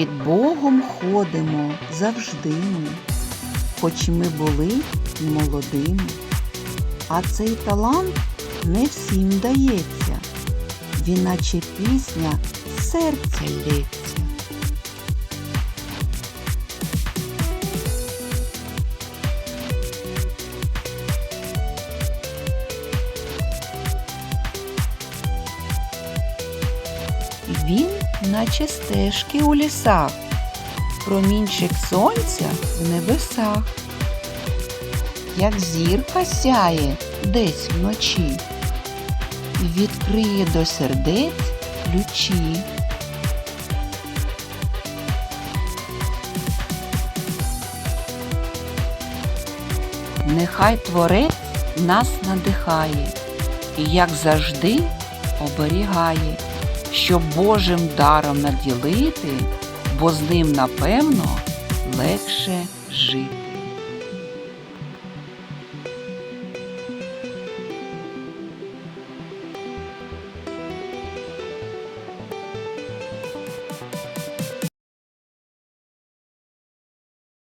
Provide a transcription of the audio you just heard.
Під Богом ходимо завжди ми, хоч ми були молодими. А цей талант не всім дається, він наче пісня серця лється. Він, наче стежки у лісах, промінчик сонця в небесах, як зірка сяє десь вночі, відкриє до сердець ключі. Нехай творець нас надихає і, як завжди, оберігає, щоб Божим даром наділити, бо з ним, напевно, легше жити.